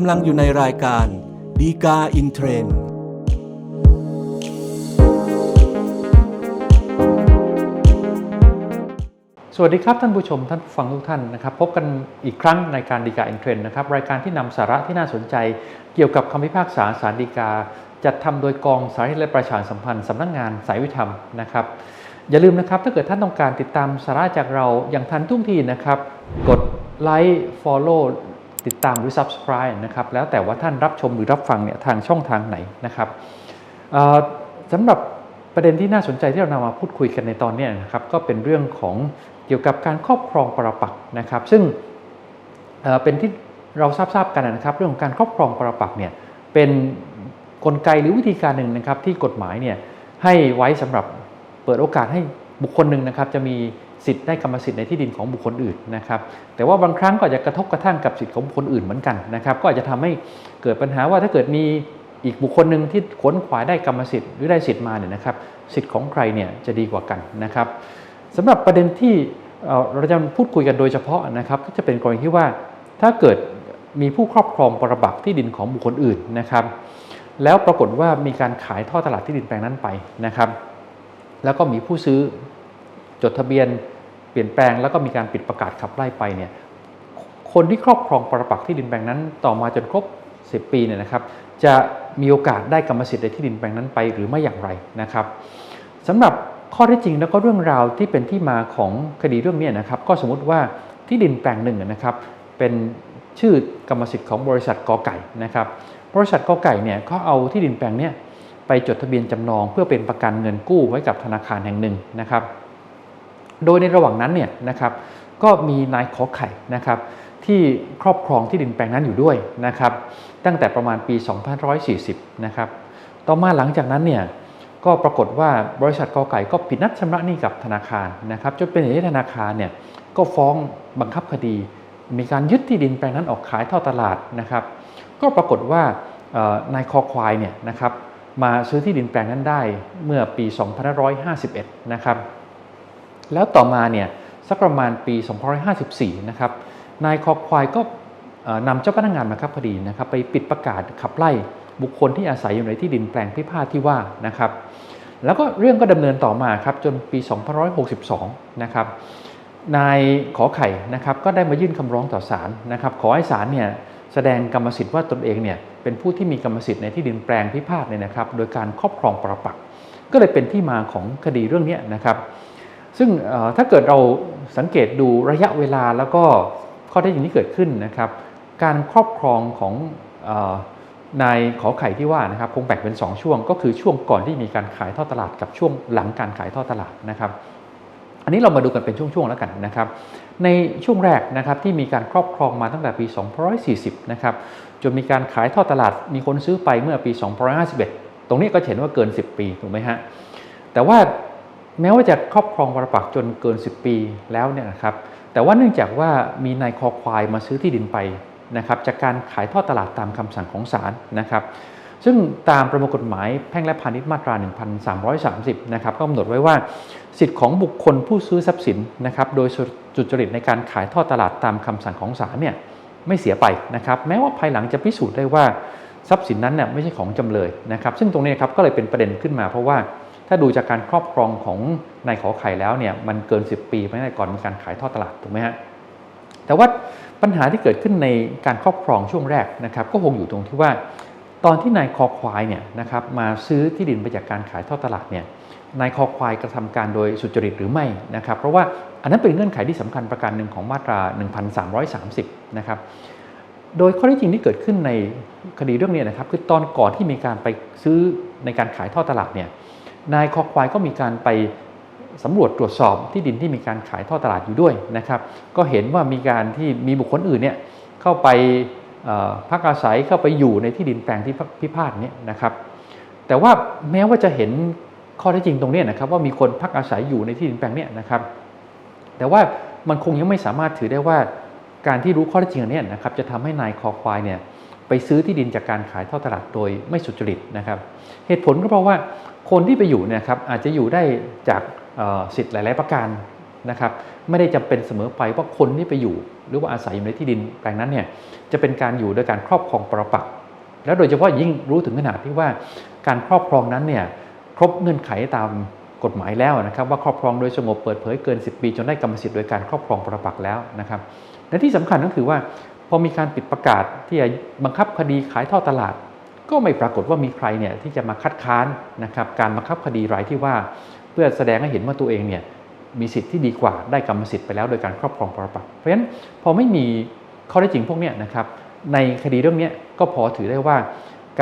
กำลังอยู่ในรายการดีกาอินเทรนด์สวัสดีครับท่านผู้ชมท่านฟังทุกท่านนะครับพบกันอีกครั้งในการดีกาอินเทรนด์นะครับรายการที่นำสาระที่น่าสนใจ เกี่ยวกับคำพิพากษาสารดีกา จัดทำโดยกองสารและประชาสัมพันธ์สำนักงานสายวิธรรมนะครับอย่าลืมนะครับถ้าเกิดท่านต้องการติดตามสาระจากเราอย่างทันท่วงทีนะครับ กดไลค์ Follow ติดตามหรือ Subscribe นะครับแล้วแต่ว่าท่านรับชมหรือรับฟังเนี่ยทางช่องทางไหนนะครับสำหรับประเด็นที่น่าสนใจที่เรานำมาพูดคุยกันในตอนนี้นะครับก็เป็นเรื่องของเกี่ยวกับการครอบครองปรปักษ์นะครับ ซึ่งเเป็นที่เราทราบทราบกันนะครับ เรื่องของการครอบครองปรปักษ์เนี่ยเป็นกลไกหรือวิธีการหนึ่งนะครับที่กฎหมายเนี่ยให้ไว้สำหรับเปิดโอกาสให้บุคคลหนึ่งนะครับจะมี สิทธิ์ได้กรรมสิทธิ์ในที่ดินของบุคคลอื่นนะครับ แต่ว่าบางครั้งก็อาจจะกระทบกระทั่งกับสิทธิ์ของบุคคลอื่นเหมือนกันนะครับ ก็อาจจะทำให้เกิดปัญหาว่าถ้าเกิดมีอีกบุคคลหนึ่งที่ขนขวายได้กรรมสิทธิ์หรือได้สิทธิ์มาเนี่ยนะครับ สิทธิ์ของใครเนี่ยจะดีกว่ากันนะครับสำหรับประเด็นที่เอ่อเราจะพูดคุยกันโดยเฉพาะนะครับ ก็จะเป็นกรณีที่ว่าถ้าเกิดมีผู้ครอบครองปรปักที่ดินของบุคคลอื่นนะครับ แล้วปรากฏว่ามีการขายท่อตลาดที่ดินแปลงนั้นไปนะครับ แล้วก็มีผู้ซื้อจดทะเบียน ลี่ยนแปลงแล้วก็มีการปิดประกาศขับไล่ไปเนี่ยคนที่ครอบครองปรปักที่ดินแปลงนั้น ต่อมาจนครบ 10 ปีเนี่ยนะครับ จะมีโอกาสได้กรรมสิทธิ์ในที่ดินแปลงนั้นไปหรือไม่อย่างไรนะครับสำหรับข้อเท็จจริงแล้วก็เรื่องราวที่เป็นที่มาของคดีเรื่องนี้นะครับ ก็สมมติว่าที่ดินแปลงหนึ่งนะครับ เป็นชื่อกรรมสิทธิ์ของบริษัทกอไก่นะครับ บริษัทกอไก่เนี่ยเขาเอาที่ดินแปลงเนี้ยไปจดทะเบียนจำนองเพื่อเป็นประกันเงินกู้ไว้กับธนาคารแห่งหนึ่งนะครับ โดยในระหว่างนั้นเนี่ยนะครับก็มีนายขอไข่นะครับที่ครอบครองที่ดินแปลงนั้นอยู่ด้วยนะครับตั้งแต่ประมาณปี 2540 นะครับต่อมาหลังจากนั้นเนี่ยก็ปรากฏว่าบริษัทกอไก่ก็ผิดนัดชำระหนี้กับธนาคารนะครับจนเป็นเหตุให้ธนาคารเนี่ยก็ฟ้องบังคับคดี มีการยึดที่ดินแปลงนั้นออกขายท่อตลาดนะครับ ก็ปรากฏว่านายคอควายเนี่ยนะครับมาซื้อที่ดินแปลงนั้นได้เมื่อปี 2551 นะครับ แล้วต่อมาเนี่ยสักประมาณปี 2554 นะครับ นายคอควายก็นำเจ้าพนักงานมาครับคดีนะครับไปปิดประกาศขับไล่บุคคลที่อาศัยอยู่ในที่ดินแปลงพิพาทที่ว่านะครับ แล้วก็เรื่องก็ดำเนินต่อมาครับจนปี 2562 นะครับนายขอไข่นะครับก็ได้มายื่นคำร้องต่อศาลนะครับ ขอให้ศาลเนี่ยแสดงกรรมสิทธิ์ว่าตนเองเนี่ยเป็นผู้ที่มีกรรมสิทธิ์ในที่ดินแปลงพิพาทเนี่ยนะครับ โดยการครอบครองประปัก ก็เลยเป็นที่มาของคดีเรื่องนี้นะครับ ซึ่งถ้าเกิดเราสังเกตดูระยะเวลาแล้วก็ข้อเท็จริงที่เกิดขึ้นนะครับ การครอบครองของอนายขอไข่ที่ว่านะครับคงแบ่งเป็น 2 ช่วง ก็คือช่วงก่อนที่มีการขายทอดตลาดกับช่วงหลังการขายทอดตลาดนะครับ อันนี้เรามาดูกันเป็นช่วงๆแล้วกันนะครับ ในช่วงแรกนะครับที่มีการครอบครองมาตั้งแต่ปี 240 นะครับจนมีการขายทอดตลาดมีคนซื้อไปเมื่อปี 251 ตรงนี้ก็เห็นว่าเกิน 10 ปีถูกไหมฮะแต่ว่า แม้ว่าจะครอบครองปรปักษ์จนเกิน 10 ปีแล้วเนี่ยนะครับ แต่ว่าเนื่องจากว่ามีนายคอควายมาซื้อที่ดินไปนะครับจากการขายทอดตลาดตามคำสั่งของศาลนะครับ ซึ่งตามประมวลกฎหมายแพ่งและพาณิชย์มาตรา 1330 นะครับก็กำหนดไว้ว่า สิทธิของบุคคลผู้ซื้อทรัพย์สินนะครับโดยสุจริตในการขายทอดตลาดตามคำสั่งของศาลเนี่ยไม่เสียไปนะครับแม้ว่าภายหลังจะพิสูจน์ได้ว่าทรัพย์สินนั้นเนี่ยไม่ใช่ของจำเลยนะครับ ซึ่งตรงนี้ครับก็เลยเป็นประเด็นขึ้นมาเพราะว่า ถ้าดูจากการครอบครองของนายขอไข่แล้วเนี่ยมันเกิน 10 ปีไม่ได้ก่อนมีการขายทอดตลาดถูกไหมฮะแต่ว่าปัญหาที่เกิดขึ้นในการครอบครองช่วงแรกนะครับ ก็คงอยู่ตรงที่ว่า ตอนที่นายคอควายเนี่ยนะครับมาซื้อที่ดินไปจากการขายทอดตลาดเนี่ยนายคอควายกระทำการโดยสุจริตหรือไม่นะครับเพราะว่าอันนั้นเป็นเงื่อนไขที่สำคัญประการหนึ่งของมาตรา 1330 นะครับโดยข้อเท็จจริงที่เกิดขึ้นในคดีเรื่องนี้นะครับ คือตอนก่อนที่มีการไปซื้อในการขายทอดตลาดเนี่ย นายคอควายก็มีการไปสำรวจตรวจสอบที่ดินที่มีการขายท่อตลาดอยู่ด้วยนะครับ ก็เห็นว่ามีการที่มีบุคคลอื่นเนี่ยเข้าไปพักอาศัยเข้าไปอยู่ในที่ดินแปลงที่พิพาทเนี้นะครับ แต่ว่าแม้ว่าจะเห็นข้อเท็จจริงตรงนี้นะครับ ว่ามีคนพักอาศัยอยู่ในที่ดินแปลงเนี้ยนะครับ แต่ว่ามันคงยังไม่สามารถถือได้ว่าการที่รู้ข้อเท็จจริงนเนี้ยนะครับ จะทำให้นายคอควายเนี่ย ไปซื้อที่ดินจากการขายท่อตลาดโดยไม่สุจริตนะครับ เหตุผลก็เพราะว่าคนที่ไปอยู่เนี่ยครับอาจจะอยู่ได้จากสิทธิ์หลาย ๆ ประการนะครับไม่ได้จำเป็นเสมอไปว่าคนที่ไปอยู่ หรือว่าอาศัยอยู่ในที่ดินแปลงนั้นเนี่ยจะเป็นการอยู่โดยการครอบครองปรปักษ์แล้วโดยเฉพาะยิ่งรู้ถึงขนาดที่ว่าการครอบครองนั้นเนี่ยครบเงื่อนไขตามกฎหมายแล้วนะครับว่าครอบครองโดยสงบเปิดเผยเกิน 10 ปี จนได้กรรมสิทธิ์โดยการครอบครองปรปักษ์แล้วนะครับและที่สำคัญก็คือว่า พอมีการปิดประกาศที่จะบังคับคดีขายท่อตลาด ก็ไม่ปรากฏว่ามีใครเนี่ยที่จะมาคัดค้านนะครับการบังคับคดีรายที่ว่า เพื่อแสดงให้เห็นว่าตัวเองเนี่ยมีสิทธิ์ที่ดีกว่าได้กรรมสิทธิ์ไปแล้วโดยการครอบครองปรปักษ์เพราะฉะนั้นพอไม่มีข้อได้จริงพวกเนี้ยนะครับในคดีเรื่องนี้ก็พอถือได้ว่า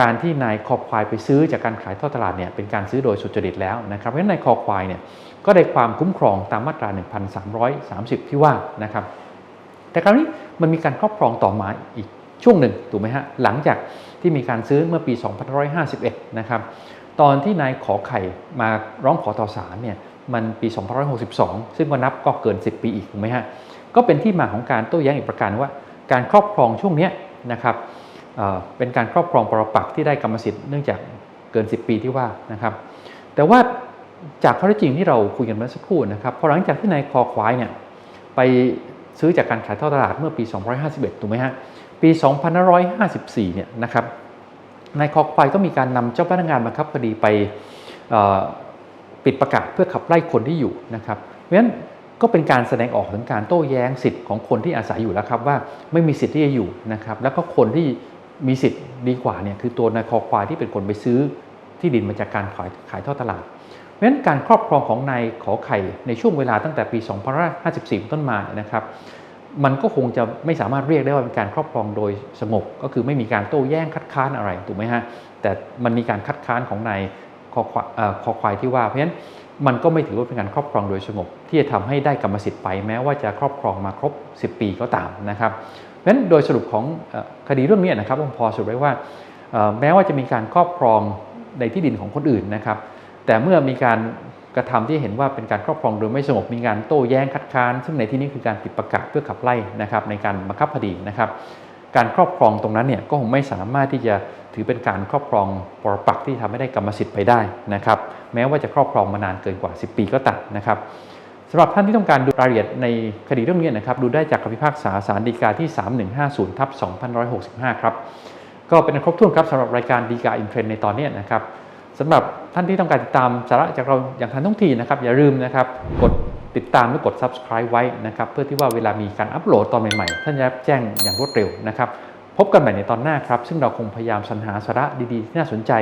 การที่นายคอควายไปซื้อจากการขายท่อตลาดเนี่ยเป็นการซื้อโดยสุจริตแล้วนะครับเพราะฉะนั้นนายคอควายเนี่ยก็ได้ความคุ้มครองตามมาตรา 1330 ที่ว่านะครับแต่คราวนี้ มันมีการครอบครองต่อมาอีกช่วงหนึ่งถูกไหมฮะหลังจากที่มีการซื้อเมื่อปี 2551 นะครับตอนที่นายขอไข่มาร้องขอต่อศาลเนี่ยมันปี 2562 ซึ่งก็นับก็เกิน 10 ปีอีกถูกไหมฮะก็เป็นที่มาของการโต้แย้งอีกประการว่า การครอบครองช่วงนี้นะครับเเป็นการครอบครองปรปักที่ได้กรรมสิทธิ์เนื่องจากเกิน 10 ปีที่ว่านะครับ แต่ว่าจากข้อเท็จจริงที่เราคุยกันเมื่อสักครู่นะครับพอหลังจากที่นายคอควายเนี่ยไป ซื้อจากการขายทอดตลาดเมื่อปี2551 ถูกไหมฮะ ปี 2554 เนี่ยนะครับนายคอควายก็มีการนำเจ้าพนักงานบังคับคดีไปปิดประกาศเพื่อขับไล่คนที่อยู่นะครับ เพราะฉะนั้นก็เป็นการแสดงออกถึงการโต้แย้งสิทธิ์ของคนที่อาศัยอยู่แล้วครับว่าไม่มีสิทธิ์ที่จะอยู่นะครับ แล้วก็คนที่มีสิทธิ์ดีกว่าเนี่ยคือตัวนายคอควายที่เป็นคนไปซื้อที่ดินมาจากการขายขายทอดตลาด เพราะฉะนั้นการครอบครองของนายขอไข่ในช่วงเวลาตั้งแต่ปี 2554 ต้นมาเนี่ยนะครับมันก็คงจะไม่สามารถเรียกได้ว่าเป็นการครอบครองโดยสงบ ก็คือไม่มีการโต้แย้งคัดค้านอะไรถูกไหมฮะแต่มันมีการคัดค้านของนายคอควายเอ่อควายที่ว่าเพราะฉะนั้นมันก็ไม่ถือว่าเป็นการครอบครองโดยสงบ ที่จะทำให้ได้กรรมสิทธิ์ไปแม้ว่าจะครอบครองมาครบ 10 ปีก็ตามนะครับเพราะฉะนั้นโดยสรุปของคดีเรื่องนี้นะครับผมพอสรุปได้ว่า แม้ว่าจะมีการครอบครองในที่ดินของคนอื่นนะครับ แต่เมื่อมีการกระทำที่เห็นว่าเป็นการครอบครองโดยไม่สงบมีการโต้แย้งคัดค้าน ซึ่งในที่นี้คือการปิดประกาศเพื่อขับไล่นะครับในการบังคับคดีนะครับ การครอบครองตรงนั้นเนี่ยก็คงไม่สามารถที่จะถือเป็นการครอบครองปรปักที่ทำให้ได้กรรมสิทธิ์ไปได้นะครับ แม้ว่าจะครอบครองมานานเกินกว่า 10 ปีก็ตามนะครับสำหรับท่านที่ต้องการดูรายละเอียดในคดีเรื่องนี้นะครับดูได้จากคำพิพากษาศาลฎีกาที่ 3150ทับ2565 ครับก็เป็นอันครบถ้วนครับสำหรับรายการดีกาอินเทรนในตอนนี้นะครับ สำหรับท่านที่ต้องการติดตามสาระจากเราอย่างทันท่วงทีนะครับ อย่าลืมนะครับกดติดตามและกด subscribe ไว้นะครับ เพื่อที่ว่าเวลามีการอัปโหลดตอนใหม่ๆ ท่านจะแจ้งอย่างรวดเร็วนะครับ พบกันใหม่ในตอนหน้าครับ ซึ่งเราคงพยายามสรรหาสาระดีๆ ที่น่าสนใจ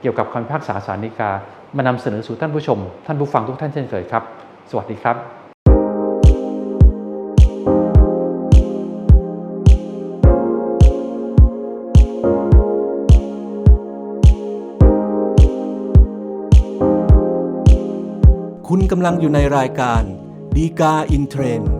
เกี่ยวกับคำพิพากษาสารฎีกามานำเสนอสู่ท่านผู้ชม ท่านผู้ฟังทุกท่านเช่นเคยครับ สวัสดีครับ คุณกำลังอยู่ในรายการดีกาอินเทรนด์